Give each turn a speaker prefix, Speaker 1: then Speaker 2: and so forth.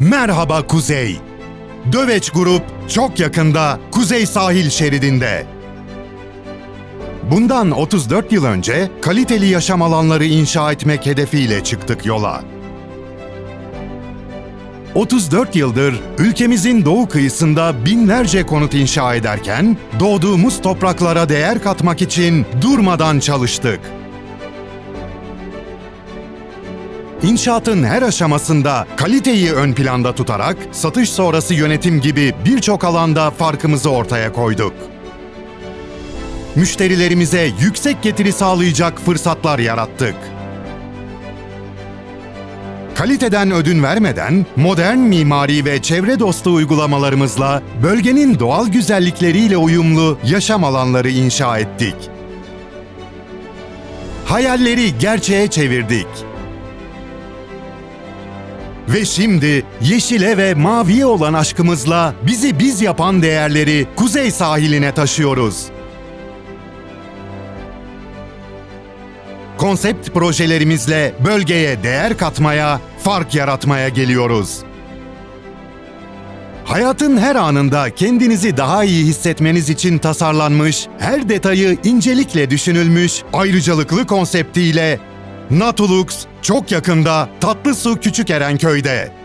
Speaker 1: Merhaba Kuzey. Döveç Grup çok yakında Kuzey Sahil Şeridi'nde. Bundan 34 yıl önce kaliteli yaşam alanları inşa etmek hedefiyle çıktık yola. 34 yıldır ülkemizin doğu kıyısında binlerce konut inşa ederken doğduğumuz topraklara değer katmak için durmadan çalıştık. İnşaatın her aşamasında kaliteyi ön planda tutarak satış sonrası yönetim gibi birçok alanda farkımızı ortaya koyduk. Müşterilerimize yüksek getiri sağlayacak fırsatlar yarattık. Kaliteden ödün vermeden modern mimari ve çevre dostu uygulamalarımızla bölgenin doğal güzellikleriyle uyumlu yaşam alanları inşa ettik. Hayalleri gerçeğe çevirdik. Ve şimdi yeşile ve maviye olan aşkımızla bizi biz yapan değerleri kuzey sahiline taşıyoruz. Konsept projelerimizle bölgeye değer katmaya, fark yaratmaya geliyoruz. Hayatın her anında kendinizi daha iyi hissetmeniz için tasarlanmış, her detayı incelikle düşünülmüş, ayrıcalıklı konseptiyle Natulux çok yakında Tatlısu Küçük Erenköy'de.